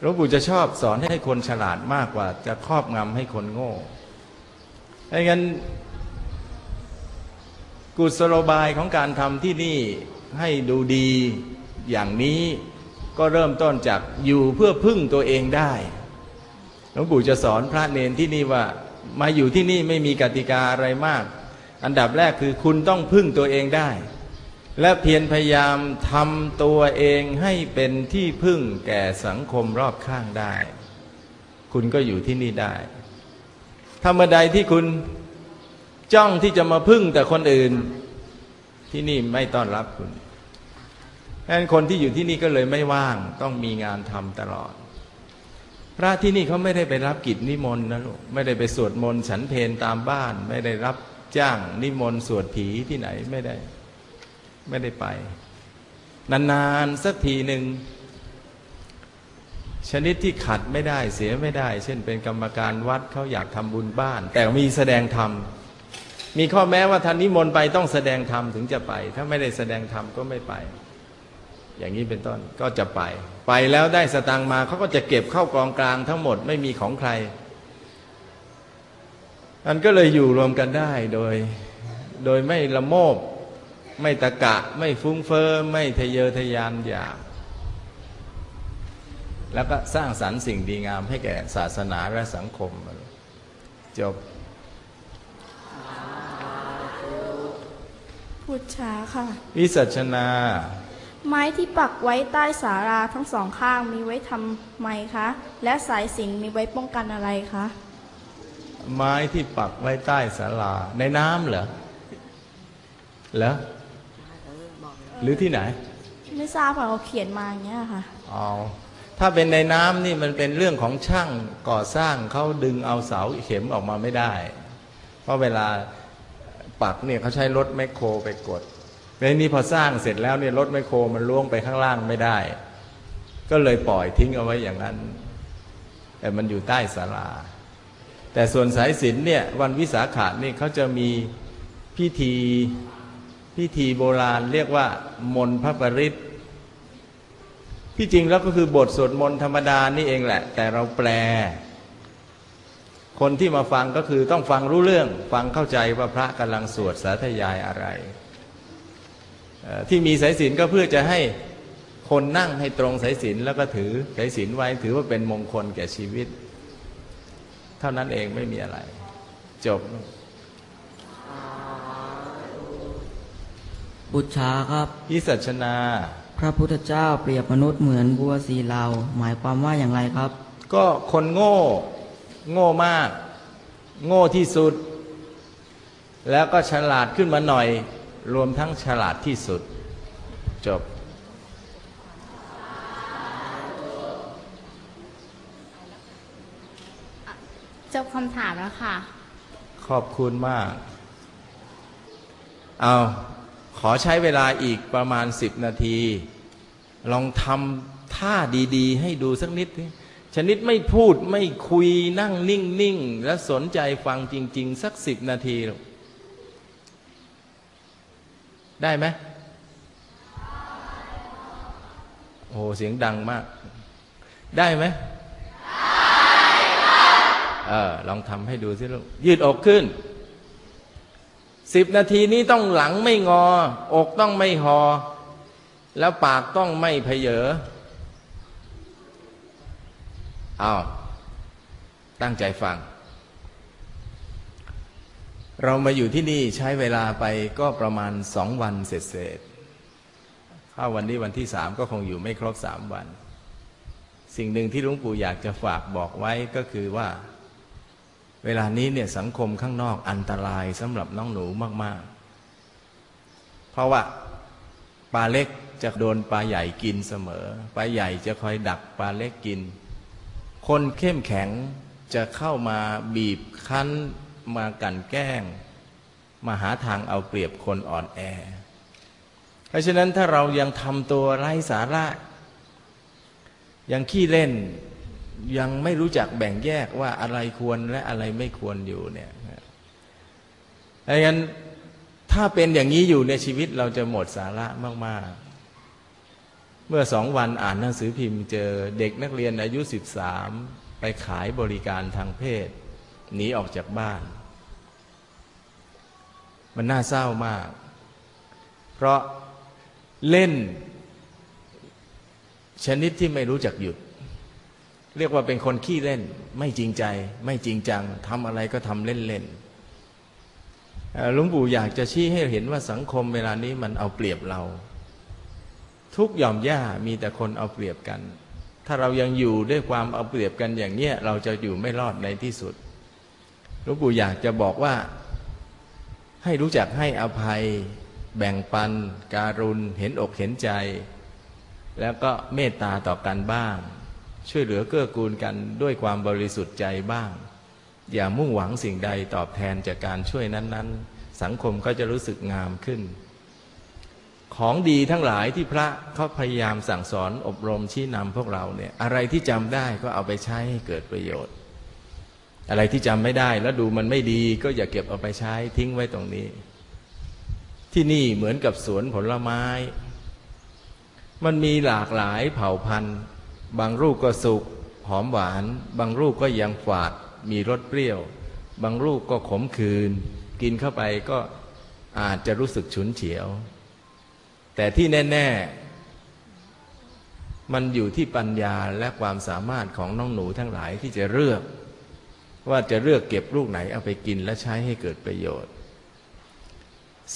หลวงปู่จะชอบสอนให้คนฉลาดมากกว่า จะครอบงำให้คนโง่ดังนั้นกุศโลบายของการทำที่นี่ให้ดูดีอย่างนี้ก็เริ่มต้นจากอยู่เพื่อพึ่งตัวเองได้หลวงปู่จะสอนพระเนนที่นี่ว่ามาอยู่ที่นี่ไม่มีกติกาอะไรมาก อันดับแรกคือคุณต้องพึ่งตัวเองได้ และเพียรพยายามทำตัวเองให้เป็นที่พึ่งแก่สังคมรอบข้างได้ คุณก็อยู่ที่นี่ได้ ถ้าเมื่อใดที่คุณจ้องที่จะมาพึ่งแต่คนอื่น ที่นี่ไม่ต้อนรับคุณดังนั้นคนที่อยู่ที่นี่ก็เลยไม่ว่างต้องมีงานทำตลอด พระที่นี่เขาไม่ได้ไปรับกิจนิมนต์นะลูกไม่ได้ไปสวดมนต์ฉันเพนตามบ้าน ไม่ได้รับจ้างนิมนต์สวดผีที่ไหนไม่ได้ ไม่ได้ไป นานๆสักทีหนึ่งชนิดที่ขัดไม่ได้เสียไม่ได้ เช่นเป็นกรรมการวัดเขาอยากทำบุญบ้าน แต่มีแสดงธรรมมีข้อแม้ว่าท่านนิมนต์ไปต้องแสดงธรรมถึงจะไป ถ้าไม่ได้แสดงธรรมก็ไม่ไป อย่างนี้เป็นต้นก็จะไป ไปแล้วได้สตังมาเขาก็จะเก็บเข้ากองกลางทั้งหมดไม่มีของใครมันก็เลยอยู่รวมกันได้โดย โดยไม่ละโมบ ไม่ตะกะ ไม่ฟุ้งเฟอ้อไม่ทะเยอทะยานอยาก แล้วก็สร้างสรรค์สิ่งดีงามให้แก่ศาสนาและสังคม จบพูดช้าค่ะ วิสัชนา ไม้ที่ปักไว้ใต้สาราทั้งสองข้างมีไว้ทำไมคะ และสายสิญจนมีไว้ป้องกันอะไรคะไม้ที่ปักไว้ใต้ศาลาในน้ำเหรอเหรอ หรือที่ไหน ไม่ทราบค่ะเขาเขียนมาอย่างเงี้ยค่ะอ๋อถ้าเป็นในน้ำนี่มันเป็นเรื่องของช่างก่อสร้างเขาดึงเอาเสาเข็มออกมาไม่ได้ เพราะเวลาปักเนี่ยเขาใช้รถแมคโครไปกดในนี้พอสร้างเสร็จแล้วเนี่ยรถแมคโครมันล่วงไปข้างล่างไม่ได้ ก็เลยปล่อยทิ้งเอาไว้อย่างนั้น แต่มันอยู่ใต้ศาลา แต่ส่วนสายสิญเนี่ยวันวิสาขานี่เขาจะมีพิธี พิธีโบราณเรียกว่า มนพระปริตที่จริงแล้วก็คือบทสวดมนต์ธรรมดานี่เองแหละ แต่เราแปล คนที่มาฟังก็คือต้องฟังรู้เรื่อง ฟังเข้าใจว่าพระกำลังสวดสาธยายอะไร ที่มีสายศีลก็เพื่อจะให้คนนั่งให้ตรงสายศีลแล้วก็ถือสายศีลไว้ถือว่าเป็นมงคลแก่ชีวิต เท่านั้นเองไม่มีอะไร จบ บุตรชาครับพิสัชนา พระพุทธเจ้าเปรียบมนุษย์เหมือนบัวสีเหลาหมายความว่าอย่างไรครับ ก็คนโง่ โง่มาก โง่ที่สุด แล้วก็ฉลาดขึ้นมาหน่อย รวมทั้งฉลาดที่สุด จบจบคำถามแล้วค่ะ ขอบคุณมาก เอา ขอใช้เวลาอีกประมาณสิบนาที ลองทำท่าดีๆ ให้ดูสักนิดชนิดไม่พูดไม่คุยนั่งนิ่ง ๆ และสนใจฟังจริง ๆ สักสิบนาที ได้ไหมโอ้เสียงดังมาก ได้ไหมเออลองทำให้ดูสิลูกยืดอกขึ้น สิบนาทีนี้ต้องหลังไม่งอ อกต้องไม่หอ แล้วปากต้องไม่เพเยออ้าวตั้งใจฟัง เรามาอยู่ที่นี่ใช้เวลาไปก็ประมาณสองวันเสร็จเสร็จถ้าวันนี้วันที่สามก็คงอยู่ไม่ครบสามวัน สิ่งหนึ่งที่หลวงปู่อยากจะฝากบอกไว้ก็คือว่า เวลานี้เนี่ยสังคมข้างนอกอันตรายสำหรับน้องหนูมาก ๆ เพราะว่าปลาเล็กจะโดนปลาใหญ่กินเสมอ ปลาใหญ่จะคอยดักปลาเล็กกิน คนเข้มแข็งจะเข้ามาบีบคั้นมากันแกล้ง มาหาทางเอาเปรียบคนอ่อนแอ เพราะฉะนั้นถ้าเรายังทำตัวไร้สาระ ยังขี้เล่น ยังไม่รู้จักแบ่งแยกว่าอะไรควรและอะไรไม่ควรอยู่เนี่ยดังนั้นถ้าเป็นอย่างนี้อยู่ในชีวิตเราจะหมดสาระมาก ๆ เมื่อสองวันอ่านหนังสือพิมพ์เจอเด็กนักเรียนอายุสิบสามไปขายบริการทางเพศหนีออกจากบ้าน มันน่าเศร้ามาก เพราะเล่นชนิดที่ไม่รู้จักหยุด เรียกว่าเป็นคนขี้เล่น ไม่จริงใจ ไม่จริงจังทำอะไรก็ทำเล่นๆหลวงปู่อยากจะชี้ให้เห็นว่าสังคมเวลานี้มันเอาเปรียบเรา ทุกหย่อมย่ามีแต่คนเอาเปรียบกัน ถ้าเรายังอยู่ด้วยความเอาเปรียบกันอย่างเนี้ยเราจะอยู่ไม่รอดในที่สุดหลวงปู่อยากจะบอกว่าให้รู้จักให้อภัย แบ่งปัน การุณเห็นอกเห็นใจ แล้วก็เมตตาต่อกันบ้าง ช่วยเหลือเกื้อกูลกันด้วยความบริสุทธิ์ใจบ้าง อย่ามุ่งหวังสิ่งใดตอบแทนจากการช่วยนั้น ๆ สังคมก็จะรู้สึกงามขึ้น ของดีทั้งหลายที่พระเขาพยายามสั่งสอนอบรมชี้นำพวกเราเนี่ย อะไรที่จำได้ก็เอาไปใช้ให้เกิดประโยชน์ อะไรที่จำไม่ได้แล้วดูมันไม่ดีก็อย่าเก็บเอาไปใช้ทิ้งไว้ตรงนี้ ที่นี่เหมือนกับสวนผลไม้ มันมีหลากหลายเผ่าพันธุ์ บางลูกก็สุกหอมหวาน บางลูกก็ยังฝาด มีรสเปรี้ยว บางลูกก็ขมขื่นกินเข้าไปก็อาจจะรู้สึกฉุนเฉียว แต่ที่แน่ ๆ มันอยู่ที่ปัญญาและความสามารถของน้องหนูทั้งหลายที่จะเลือก ว่าจะเลือกเก็บลูกไหนเอาไปกินและใช้ให้เกิดประโยชน์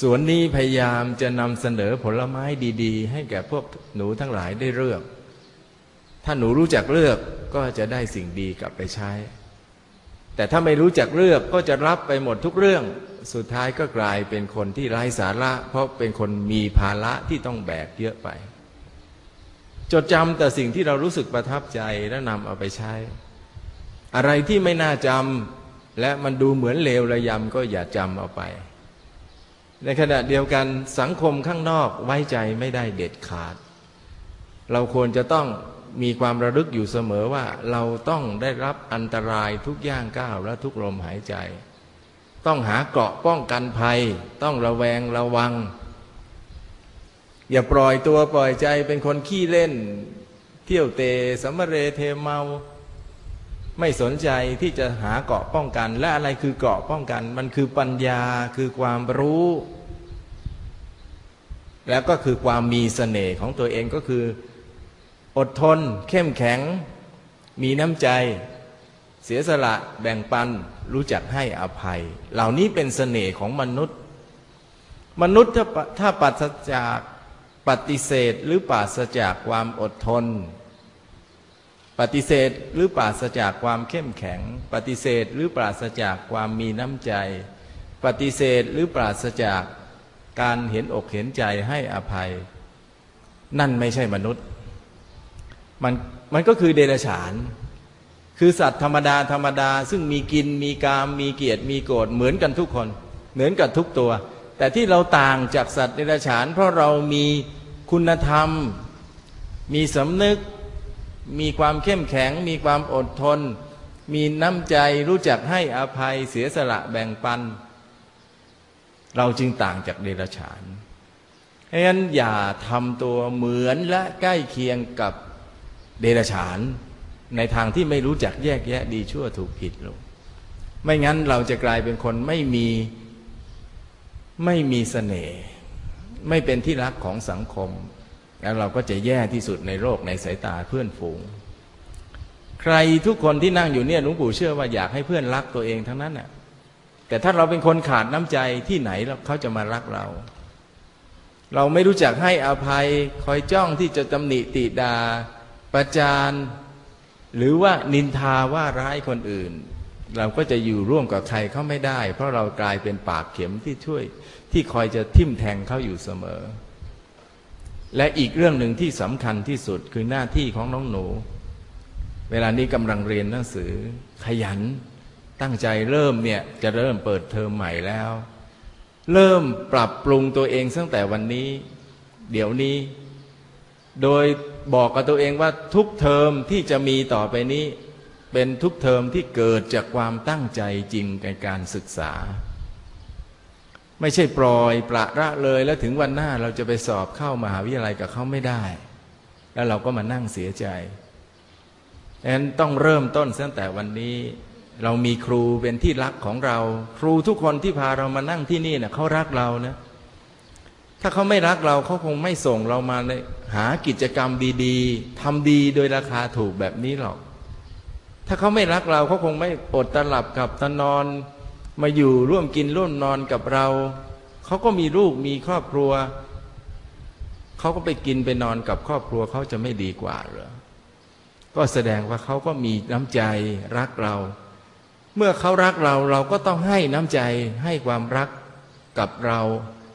สวนนี้พยายามจะนำเสนอผลไม้ดี ๆ ให้แก่พวกหนูทั้งหลายได้เลือก ถ้าหนูรู้จักเลือกก็จะได้สิ่งดีกลับไปใช้ แต่ถ้าไม่รู้จักเลือกก็จะรับไปหมดทุกเรื่อง สุดท้ายก็กลายเป็นคนที่ไร้สาระ เพราะเป็นคนมีภาระที่ต้องแบกเยอะไป จดจำแต่สิ่งที่เรารู้สึกประทับใจแล้วนำเอาไปใช้ อะไรที่ไม่น่าจำและมันดูเหมือนเลวระยำก็อย่าจำเอาไป ในขณะเดียวกันสังคมข้างนอกไว้ใจไม่ได้เด็ดขาด เราควรจะต้อง มีความระลึกอยู่เสมอว่าเราต้องได้รับอันตรายทุกย่างก้าวและทุกลมหายใจ ต้องหาเกราะป้องกันภัย ต้องระแวงระวัง อย่าปล่อยตัวปล่อยใจเป็นคนขี้เล่น เที่ยวเตะสมเรเทเมา ไม่สนใจที่จะหาเกราะป้องกัน และอะไรคือเกราะป้องกัน มันคือปัญญาคือความรู้ แล้วก็คือความมีเสน่ห์ของตัวเองก็คือ อดทน เข้มแข็ง มีน้ำใจ เสียสละแบ่งปันรู้จักให้อภัย เหล่านี้เป็นเสน่ห์ของมนุษย์ มนุษย์ถ้าปถ้าปราศจากปฏิเสธหรือปราศจากความอดทน ปฏิเสธหรือปราศจากความเข้มแข็ง ปฏิเสธหรือปราศจากความมีน้ำใจ ปฏิเสธหรือปราศจากการเห็นอกเห็นใจให้อภัย นั่นไม่ใช่มนุษย์ มันมันก็คือเดรัจฉาน คือสัตว์ธรรมดาธรรมดา ซึ่งมีกินมีกาม มีเกียรติมีโกรธเหมือนกันทุกคน เหมือนกันทุกตัว แต่ที่เราต่างจากสัตว์เดรัจฉาน เพราะเรามีคุณธรรม มีสำนึก มีความเข้มแข็ง มีความอดทน มีน้ำใจรู้จักให้อภัยเสียสละแบ่งปัน เราจึงต่างจากเดรัจฉานเพราะฉะนั้นอย่าทำตัวเหมือนและใกล้เคียงกับ เดรัจฉานในทางที่ไม่รู้จักแยกแยะดีชั่วถูกผิดลงไม่งั้นเราจะกลายเป็นคนไม่มีไม่มีเสน่ห์ไม่เป็นที่รักของสังคม แล้วเราก็จะแย่ที่สุดในโลกในสายตาเพื่อนฝูง ใครทุกคนที่นั่งอยู่เนี่ยหลวงปู่เชื่อว่าอยากให้เพื่อนรักตัวเองทั้งนั้นน่ะแต่ถ้าเราเป็นคนขาดน้ำใจที่ไหนแล้วเขาจะมารักเรา เราไม่รู้จักให้อภัยคอยจ้องที่จะตำหนิติดา ประจานหรือว่านินทาว่าร้ายคนอื่น เราก็จะอยู่ร่วมกับใครเขาไม่ได้ เพราะเรากลายเป็นปากเข็มที่ช่วย ที่คอยจะทิ่มแทงเขาอยู่เสมอ และอีกเรื่องหนึ่งที่สำคัญที่สุดคือหน้าที่ของน้องหนู เวลานี้กำลังเรียนหนังสือ ขยันตั้งใจเริ่มเนี่ยจะเริ่มเปิดเทอมใหม่แล้ว เริ่มปรับปรุงตัวเองตั้งแต่วันนี้ เดี๋ยวนี้ โดยบอกกับตัวเองว่าทุกเทอมที่จะมีต่อไปนี้ เป็นทุกเทอมที่เกิดจากความตั้งใจจริงในการศึกษา ไม่ใช่ปล่อยประละเลยแล้วถึงวันหน้าเราจะไปสอบเข้ามหาวิทยาลัยกับเขาไม่ได้ แล้วเราก็มานั่งเสียใจดังนั้นต้องเริ่มต้นตั้งแต่วันนี้เรามีครูเป็นที่รักของเรา ครูทุกคนที่พาเรามานั่งที่นี่เนะ่ยเขารักเรานะ ถ้าเขาไม่รักเราเขาคงไม่ส่งเรามาเลยหากิจกรรมดีๆทำดีโดยราคาถูกแบบนี้หรอก ถ้าเขาไม่รักเราเขาคงไม่อดตะหลับกับตะนอน มาอยู่ร่วมกินร่วมนอนกับเรา เขาก็มีลูกมีครอบครัว เขาก็ไปกินไปนอนกับครอบครัวเขาจะไม่ดีกว่าเหรอ ก็แสดงว่าเขาก็มีน้ำใจรักเรา เมื่อเขารักเราเราก็ต้องให้น้ำใจให้ความรักกับเรา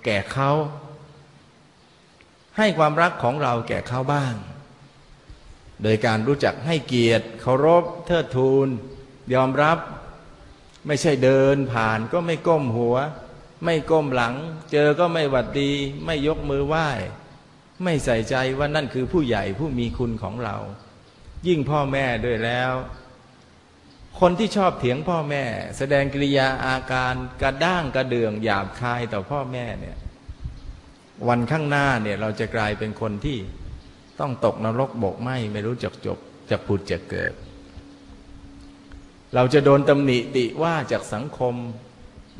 แก่เขา ให้ความรักของเราแก่เขาบ้าง โดยการรู้จักให้เกียรติเคารพเทิดทูน ยอมรับไม่ใช่เดินผ่านก็ไม่ก้มหัว ไม่ก้มหลัง เจอก็ไม่หวัดดี ไม่ยกมือไหว้ ไม่ใส่ใจว่านั่นคือผู้ใหญ่ผู้มีคุณของเรา ยิ่งพ่อแม่ด้วยแล้ว คนที่ชอบเถียงพ่อแม่ แสดงกิริยาอาการกระด้างกระเดืองหยาบคายต่อพ่อแม่เนี่ย วันข้างหน้าเนี่ยเราจะกลายเป็นคนที่ต้องตกนรกบกไหมไม่รู้จักจบจะผุดจะเกิด เราจะโดนตำหนิติว่าจากสังคม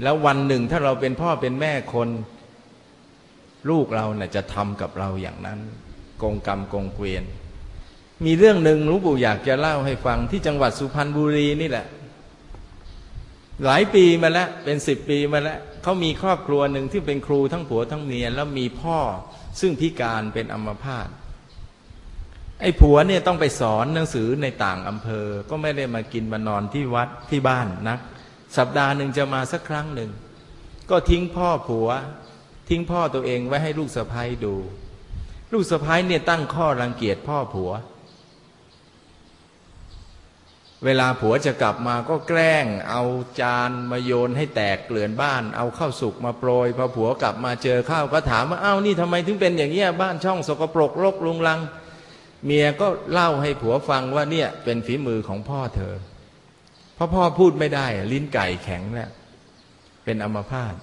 แล้ววันหนึ่งถ้าเราเป็นพ่อเป็นแม่คน ลูกเราเนี่ยจะทำกับเราอย่างนั้น กงกรรมกงเกวียน มีเรื่องหนึ่งหลวงปู่อยากจะเล่าให้ฟังที่จังหวัดสุพรรณบุรีนี่แหละ หลายปีมาแล้วเป็นสิบปีมาแล้วเขามีครอบครัวหนึ่งที่เป็นครูทั้งผัวทั้งเมียแล้วมีพ่อซึ่งพิการเป็นอัมพาตไอ้ผัวเนี่ยต้องไปสอนหนังสือในต่างอำเภอ ก็ไม่ได้มากินมานอนที่วัดที่บ้านนัก สัปดาห์หนึ่งจะมาสักครั้งหนึ่ง ก็ทิ้งพ่อผัว ทิ้งพ่อตัวเองไว้ให้ลูกสะพ้ยดู ลูกสะพ้ยเนี่ยตั้งข้อรังเกียจพ่อผัว เวลาผัวจะกลับมาก็แกล้ง เอาจานมาโยนให้แตกเกลื่อนบ้าน เอาข้าวสุกมาโปรยพอผัวกลับมาเจอข้าวก็ถามว่าอ้าวนี่ทำไมถึงเป็นอย่างเงี้ยบ้านช่องสกปรกรกลุงลัง เมียก็เล่าให้ผัวฟังว่าเนี่ยเป็นฝีมือของพ่อเธอเพราะพ่อพูดไม่ได้ ลิ้นไก่แข็งแล้วเป็นอัมพาต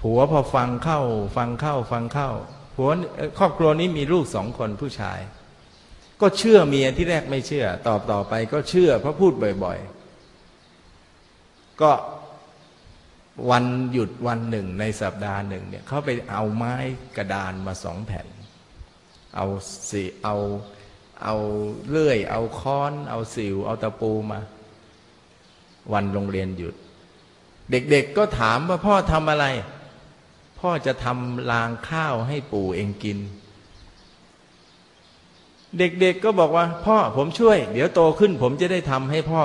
ผัวพอฟังเข้า ฟังเข้า ฟังเข้าผัวครอบครัวนี้มีลูกสองคนผู้ชาย ก็เชื่อเมียที่แรกไม่เชื่อ ตอบต่อไปก็เชื่อเพราะพูดบ่อย ๆ ก็วันหยุดวันหนึ่งในสัปดาห์หนึ่งเนี่ยเขาไปเอาไม้กระดานมาสองแผ่น เอาสีเอาเอาเลื่อย เอาค้อน เอาสิว เอาตะปูมา วันโรงเรียนหยุด เด็กๆก็ถามว่าพ่อทำอะไร พ่อจะทำรางข้าวให้ปู่เองกิน เด็กๆก็บอกว่า พ่อผมช่วย เดี๋ยวโตขึ้นผมจะได้ทำให้พ่อ